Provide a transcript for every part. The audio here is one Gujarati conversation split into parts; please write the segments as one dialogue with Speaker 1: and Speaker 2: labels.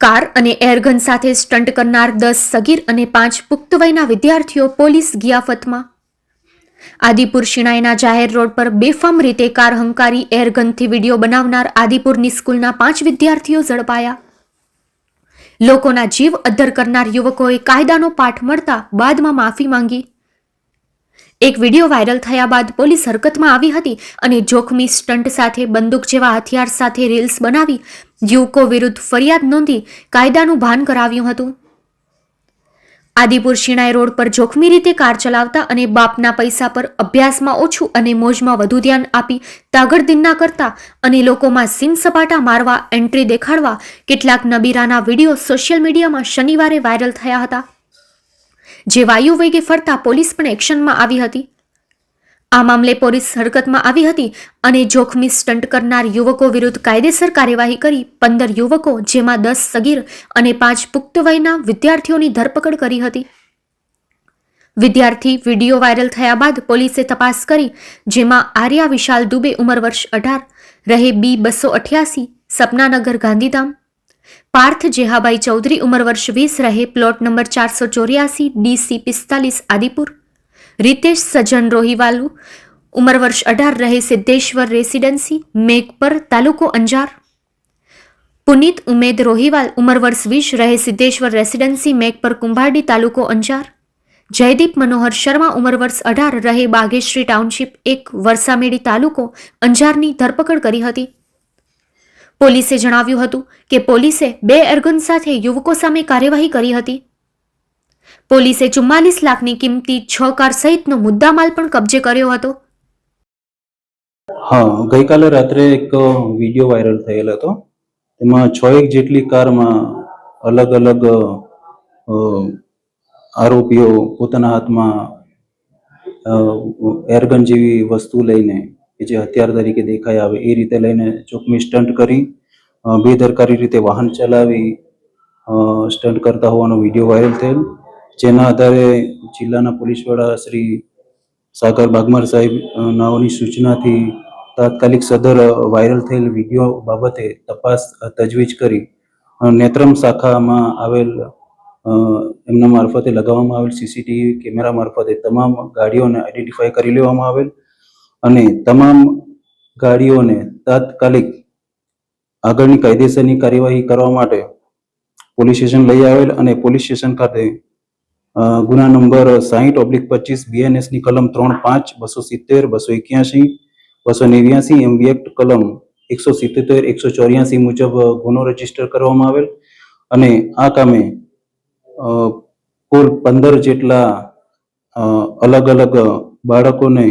Speaker 1: કાર અને એરગન સાથે સ્ટન્ટ કરનાર દસ સગીર અને પાંચ પુખ્ત વયના વિદ્યાર્થીઓ પોલીસ ગિયાફતમાં. આદિપુર શિણાઈના જાહેર રોડ પર બેફામ રીતે કાર હંકારી એરગનથી વીડિયો બનાવનાર આદિપુરની સ્કૂલના પાંચ વિદ્યાર્થીઓ ઝડપાયા. લોકોના જીવ અદ્ધર કરનાર યુવકોએ કાયદાનો પાઠ મળતા બાદમાં માફી માંગી. એક વીડિયો વાયરલ થયા બાદ પોલીસ હરકતમાં આવી હતી અને જોખમી સ્ટન્ટ સાથે બંદૂક જેવા હથિયાર સાથે રીલ્સ બનાવી યુવકો વિરુદ્ધ ફરિયાદ નોંધી કાયદાનું ભાન કરાવ્યું હતું. આદિપુર શિણાઈ રોડ પર જોખમી રીતે કાર ચલાવતા અને બાપના પૈસા પર અભ્યાસમાં ઓછું અને મોજમાં વધુ ધ્યાન આપી તાગડદિન્ના કરતા અને લોકોમાં સીન સપાટા મારવા, એન્ટ્રી દેખાડવા કેટલાક નબીરાના વીડિયો સોશિયલ મીડિયામાં શનિવારે વાયરલ થયા હતા. જે વાયુ વેગે ફરતા પોલીસ પણ એક્શનમાં આવી હતી. આ મામલે પોલીસ હરકતમાં આવી હતી અને જોખમી સ્ટન્ટ કરનાર યુવકો વિરુદ્ધ કાયદેસર કાર્યવાહી કરી પંદર યુવકો, જેમાં દસ સગીર અને પાંચ પુખ્ત વયના વિદ્યાર્થીઓની ધરપકડ કરી હતી. વિદ્યાર્થી વીડિયો વાયરલ થયા બાદ પોલીસે તપાસ કરી, જેમાં આર્યા વિશાલ દુબે ઉંમર વર્ષ અઢાર, રહે બી બસો અઠ્યાસી, સપનાનગર ગાંધીધામ. પાર્થ જેહાબાઈ ચૌધરી ઉંમર વર્ષ વીસ રહે. પ્લોટ નંબર ચારસો ચોર્યાસી, ડીસી પિસ્તાલીસ, આદિપુર. રીતેશ સજ્જન રોહિવાલુ, ઉંમર વર્ષ અઢાર રહે, સિદ્ધેશ્વર રેસિડેન્સી, મેઘપર તાલુકો અંજાર. પુનિત ઉમેદ રોહિવાલ, ઉંમર વર્ષ વીસ રહે, સિદ્ધેશ્વર રેસિડેન્સી, મેઘપર કુંભારડી તાલુકો અંજાર. જયદીપ મનોહર શર્મા, ઉંમર વર્ષ અઢાર રહે, બાગેશ્રી ટાઉનશીપ, એક વરસામેડી તાલુકો અંજારની ધરપકડ કરી હતી. પોલીસે જણાવ્યું હતું કે પોલીસે બે એરગન સાથે યુવકો સામે કાર્યવાહી કરી હતી. પોલીસે ચુમ્માલીસ લાખની કિંમતી છ કાર સહિતનો મુદ્દામાલ પણ કબજે કર્યો હતો.
Speaker 2: હા, ગઈકાલે રાત્રે એક વીડિયો વાયરલ થયેલ હતો. એમાં છ એક જેટલી કારમાં અલગ અલગ આરોપીઓ પોતાના હાથમાં એરગન જેવી વસ્તુ લઈને કે જે હથિયાર તરીકે દેખાય આવે, એ રીતે લઈને ચોકમી સ્ટન્ટ કરી બેદરકારી રીતે વાહન ચલાવી સ્ટન્ટ કરતા હોવાનો વીડિયો વાયરલ થયેલ. જેના આધારે જિલ્લાના પોલીસ વડા શ્રી સાગર બાગમાર સાહેબ નાઓની સૂચનાથી તાત્કાલિક સદર વાયરલ થયેલ વીડિયો બાબતે તપાસ તજવીજ કરી નેત્રમ શાખામાં આવેલ એમના મારફતે લગાવવામાં આવેલ સીસીટીવી કેમેરા મારફતે તમામ ગાડીઓને આઈડેન્ટિફાઈ કરી લેવામાં આવેલ. અને તમામ ગાડીઓને તાત્કાલિક આગળની કાયદેસરની કાર્યવાહી કરવા માટે પોલીસ સ્ટેશન લઈ આવેલ અને પોલીસ સ્ટેશન ખાતે ગુના નંબર સાહીઠ ઓબ્લિક પચીસ બીએનએસની કલમ ત્રણ પાંચ બસો સિત્તેર, બસો એક્યાસી બસો નેવ્યાસી એમવી એક્ટ કલમ એકસો સિત્તેર, એકસો ચોર્યાસી મુજબ ગુનો રજિસ્ટર કરવામાં આવેલ અને આ કામે કુલ પંદર જેટલા અલગ અલગ બાળકોને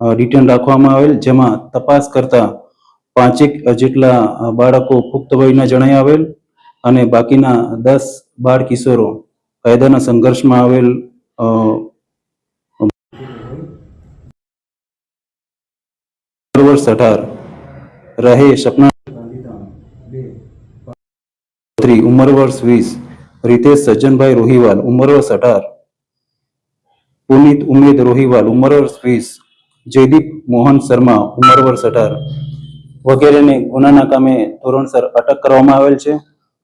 Speaker 2: રિટર્ન રાખવામાં આવેલ, જેમાં તપાસ કરતા પાંચેક જેટલા બાળકો પુખ્ત વયના જણાઈ આવેલ અને બાકીના દસ બાળ કિશોરો કાયદાના સંઘર્ષમાં આવેલ વર્ષ અઢાર રહે સપના ત્રી વર્ષ વીસ, રીતેશ સજ્જનભાઈ રોહિવાલ ઉંમર વર્ષ અઢાર, પુનિત ઉમેદ રોહિવાલ ઉંમર વર્ષ વીસ જયદીપ મોહન શર્મા, ઉંમર વર્ષ વગેરેને ગુનાના કામે ધોરણસર અટક કરવામાં આવેલ છે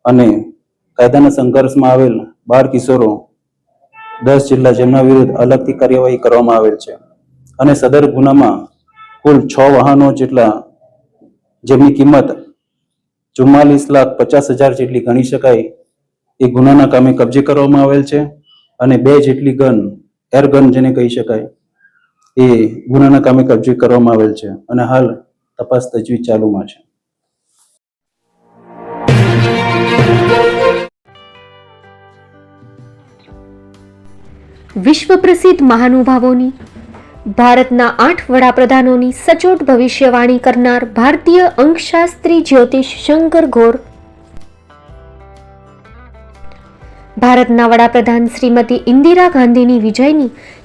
Speaker 2: અને કાયદાના સંઘર્ષમાં આવેલ બાર કિશોરો દસ જેટલા જેમના વિરુદ્ધ અલગથી કાર્યવાહી કરવામાં આવેલ છે. અને સદર ગુનામાં કુલ છ વાહનો જેટલા જેમની કિંમત ચુમ્માલીસ લાખ પચાસ હજાર જેટલી ગણી શકાય એ ગુનાના કામે કબજે કરવામાં આવેલ છે અને બે જેટલી ગન, એર ગન જેને કહી શકાય એ ગુનાના કામે કબજે કરવામાં આવેલ છે અને હાલ તપાસ તજવીજ ચાલુમાં છે.
Speaker 1: વિશ્વ પ્રસિદ્ધ મહાનુભાવોની, ભારતના આઠ વડાપ્રધાનોની સચોટ ભવિષ્યવાણી કરનાર ભારતીય અંકશાસ્ત્રી જ્યોતિષ શંકર ઘોર ભારતના વડાપ્રધાન શ્રીમતી ઇન્દિરા ગાંધીની વિજયની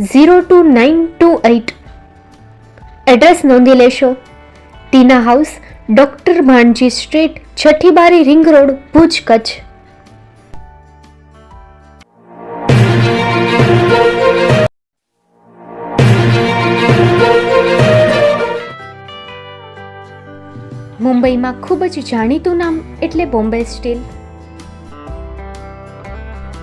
Speaker 1: zero two nine two eight. Address નોંધી લેશો. Tina house, doctor Bhanji street છઠ્ઠી બારી રિંગ રોડ, ભુજ, કચ્છ. મુંબઈમાં ખૂબ જ જાણીતું નામ એટલે બોમ્બે સ્ટીલ.